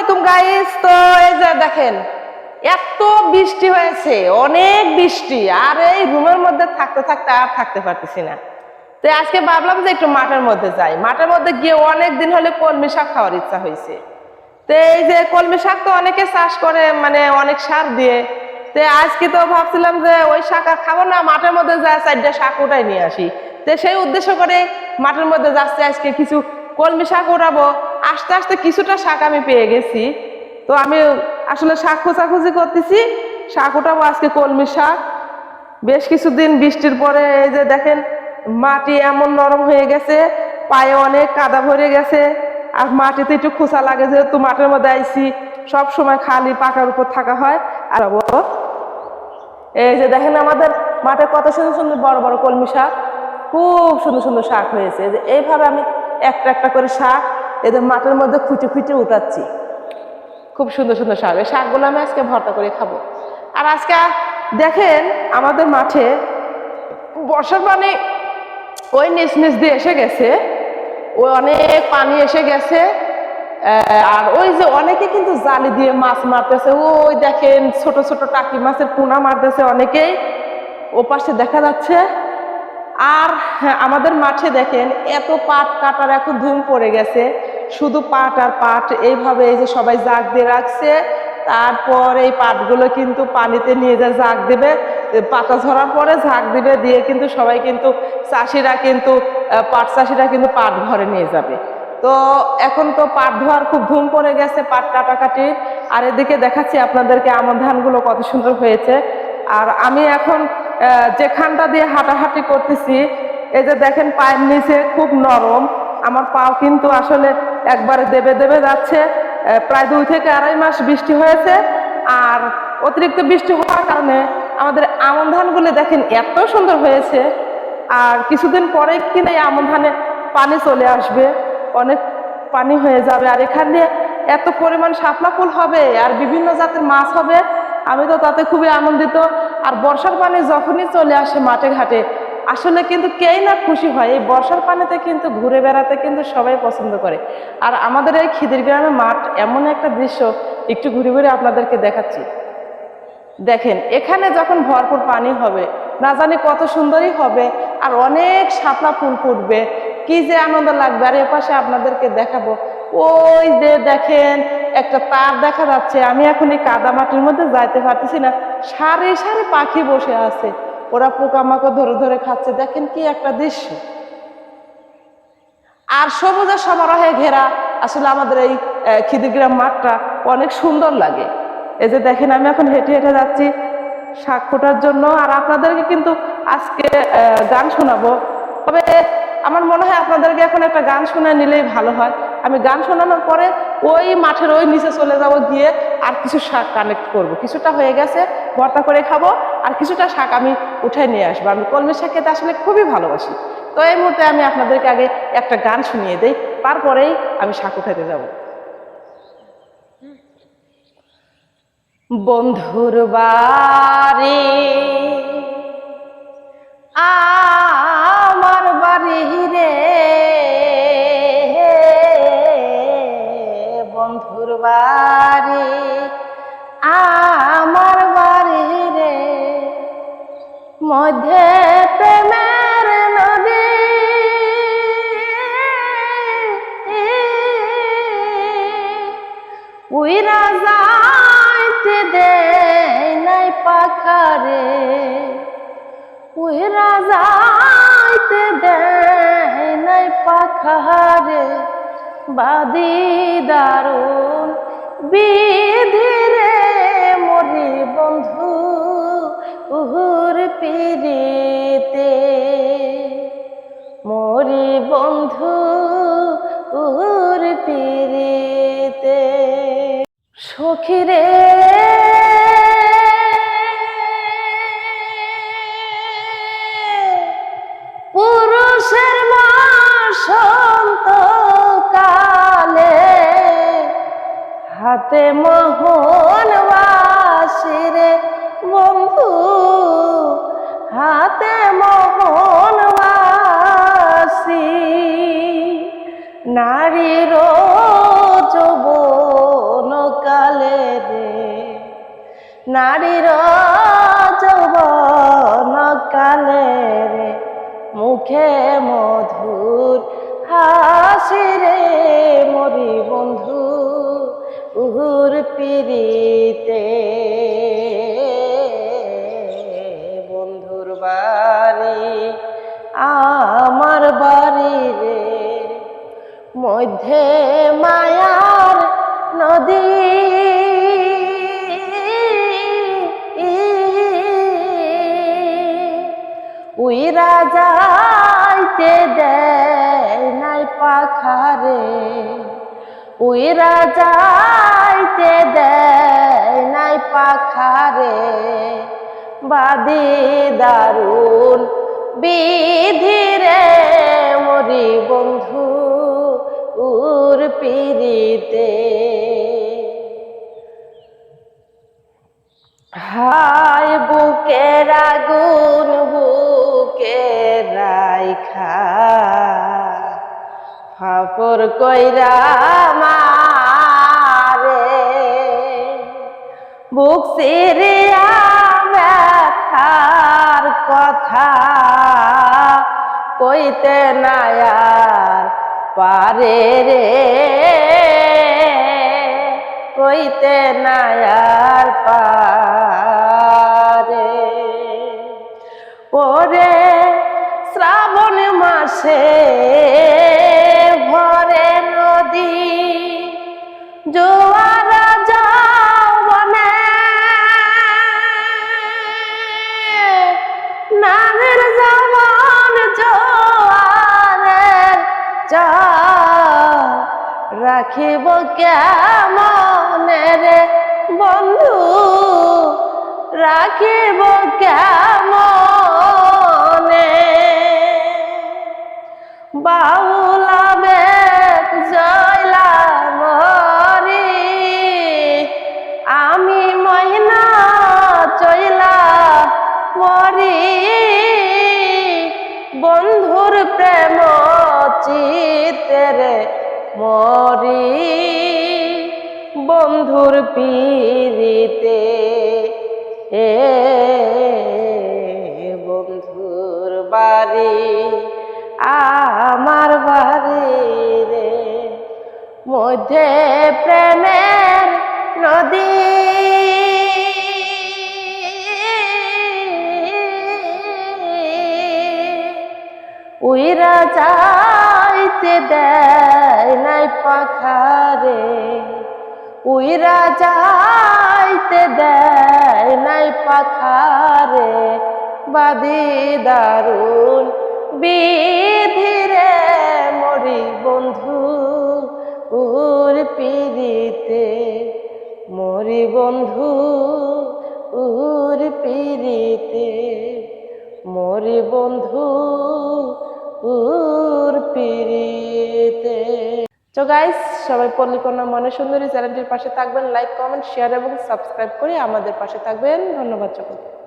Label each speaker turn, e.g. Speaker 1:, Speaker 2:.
Speaker 1: আলাইকুম গাইস তো এই যে দেখেন, এত বৃষ্টি হয়েছে, অনেক বৃষ্টি, আর এই রুমের মধ্যে থাকতে থাকতে আর থাকতে পারতেছি না। তো আজকে ভাবলাম যে একটু মাঠের মধ্যে যাই। মাঠের মধ্যে গিয়ে অনেক দিন হলে কলমি শাক খাওয়ার ইচ্ছা হয়েছে। তো এই যে কলমি শাক তো অনেকে চাষ করে মানে অনেক সার দিয়ে। তো আজকে তো ভাবছিলাম যে ওই শাক আর খাব না, মাঠের মধ্যে যা চারটা শাক ওটাই নিয়ে আসি। তো সেই উদ্দেশ্য করে মাঠের মধ্যে যাচ্ছে, আজকে কিছু কলমি শাক ওঠাবো আস্তে আস্তে কিছুটা শাক আমি পেয়ে গেছি। তো আমি আসলে শাক খোঁজাখুঁজি করতেছি। শাক ওঠাবো আজকে কলমি শাক। বেশ কিছুদিন বৃষ্টির পরে এই যে দেখেন, মাটি এমন নরম হয়ে গেছে, পায়ে অনেক কাদা ভরে গেছে। আর মাটিতে একটু খোঁচা লাগে যেহেতু মাঠের মধ্যে আইছি, সব সময় খালি পাকার উপর থাকা হয়। আর এই যে দেখেন আমাদের মাঠে কত সুন্দর সুন্দর বড় বড় কলমি শাক। খুব সুন্দর সুন্দর শাক হয়েছে। যে এইভাবে আমি একটা একটা করে শাক এদের মাঠের মধ্যে খুঁটে খুঁটে উঠাচ্ছি। খুব সুন্দর সুন্দর শাক। এই শাকগুলো আমি আজকে ভর্তা করে খাব। আর আজকে দেখেন আমাদের মাঠে বর্ষার পানি ওই নিচ নিচ দিয়ে এসে গেছে। ওই অনেক পানি এসে গেছে। আর ওই যে অনেকে কিন্তু জালি দিয়ে মাছ মারতেছে। ওই দেখেন ছোট ছোট টাকি মাছের পোনা মারতেছে অনেকেই। ও পাশে দেখা যাচ্ছে। আর হ্যাঁ, আমাদের মাঠে দেখেন এত পাট কাটার এখন ধুম পড়ে গেছে। শুধু পাট আর পাট, এইভাবে এই যে সবাই জাগ দিয়ে রাখছে, তারপর এই পাটগুলো কিন্তু পানিতে নিয়ে যা জাগ দেবে পাতা ঝরার পরে ঝাঁক দিবে, দিয়ে কিন্তু সবাই কিন্তু চাষিরা কিন্তু পাট চাষিরা কিন্তু পাট ঘরে নিয়ে যাবে। তো এখন তো পাট ধোয়ার খুব ধুম পড়ে গেছে, পাট কাটাকাটি। আর এদিকে দেখাচ্ছি আপনাদেরকে আমন ধানগুলো কত সুন্দর হয়েছে। আর আমি এখন যেখানটা দিয়ে হাঁটাহাঁটি করতেছি, এই যে দেখেন পায়ের নিচে খুব নরম, আমার পাও কিন্তু আসলে একবারে দেবে দেবে যাচ্ছে। প্রায় দুই থেকে আড়াই মাস বৃষ্টি হয়েছে। আর অতিরিক্ত বৃষ্টি হওয়ার কারণে আমাদের আমন ধানগুলো দেখেন এত সুন্দর হয়েছে। আর কিছুদিন পরে কিনা আমন ধানে পানি চলে আসবে। অনেক পানি হয়ে যাবে। আর এখানে এত পরিমাণ শাপলা ফুল হবে আর বিভিন্ন জাতের মাছ হবে। আমি তো তাতে খুবই আনন্দিত। আর বর্ষার পানি যখনই চলে আসে মাঠে ঘাটে আসলে কিন্তু কেই না খুশি হয়। এই বর্ষার পানিতে কিন্তু ঘুরে বেড়াতে কিন্তু সবাই পছন্দ করে। আর আমাদের এই খিদির গ্রামের মাঠ এমন একটা দৃশ্য, একটু ঘুরে ঘুরে আপনাদেরকে দেখাচ্ছি। দেখেন, এখানে যখন ভরপুর পানি হবে, না জানি কত সুন্দরই হবে, আর অনেক শাপলা ফুল ফুটবে, কি যে আনন্দ লাগবে। আর এপাশে আপনাদেরকে দেখাবো, ওই যে দেখেন, একটা তার দেখা যাচ্ছে। আমি এখন এই কাদা মাটির মধ্যে যাইতে পারতেছি না। সারি সারি পাখি বসে আছে। ওরা পোকামাকড় ধরে ধরে খাচ্ছে। দেখেন কি একটা দৃশ্য। আর সবুজের সমারোহে ঘেরা। আসলে আমাদের এই খিদিগ্রাম মাঠটা অনেক সুন্দর লাগে। এই যে দেখেন, আমি এখন হেঁটে হেঁটে যাচ্ছি শাক জন্য। আর আপনাদেরকে কিন্তু আজকে গান শোনাবো। তবে আমার মনে হয় আপনাদেরকে এখন একটা গান শোনায় নিলেই ভালো হয়। আমি গান শোনানোর পরে ওই মাঠের ওই নিচে চলে যাব গিয়ে আর কিছু শাক কালেক্ট করব। কিছুটা হয়ে গেছে, ভর্তা করে খাব আর কিছুটা শাক আমি উঠাই নিয়ে আসব। আমি কলমি শাক খেতে আসলে খুবই ভালোবাসি। তো এই মুহূর্তে আমি আপনাদেরকে আগে একটা গান শুনিয়ে দেই, তারপরেই আমি শাক উঠাতে যাব। বন্ধুর বাড়ি আমার বাড়ি রে। বন্ধুর বাড়ি আমার বাড়ি রে। মধ্যে প্রেমের নদী। দেয় নাই পাখারে। উইরা যাইতে দেয় নাই পাখারে বাদি দারুণ মরি চির যৌবন কালে রে। নারীর যৌবন
Speaker 2: কালে রে। মুখে মধুর হাসি রে মরি বন্ধু, উহুর পিড়িতে। বন্ধুর বাড়ি আ মধ্যে মায়ার নদী। উইরা যাইতে দেয় নাই পাখারে। উইরা যাইতে দেয় নাই পাখারে। বাদি দারুণ বিধিরে ফাপর কইরা মারে। বুক সিরিয়া ব্যথার কথা কইতে নায়ার পারে রে। কইতে নায়ার পারে। ওরে শ্রাবণ মাসে রাখিব কেমনে রে বন্ধু? রাখিব কেমনে? বাউলা পিরিতে এ বন্ধুর বাড়ি, আমার বাড়ি রে। মধ্যে প্রেমের নদী। উইরা যাইতে দেয় নাই পাখারে উইরা যাইতে দেয় নাই পাখারে বাদি দারুণ বিধিরে মরি বন্ধু, উর পিরিতে মরি বন্ধু, উর পিরিতে মরি বন্ধু, উর পিরিতে তো গাইস সবাই পল্লিকন্যা মনে সুন্দরী চ্যানেলটির পাশে থাকবেন লাইক কমেন্ট শেয়ার এবং সাবস্ক্রাইব করে আমাদের পাশে থাকবেন। ধন্যবাদ সকলকে।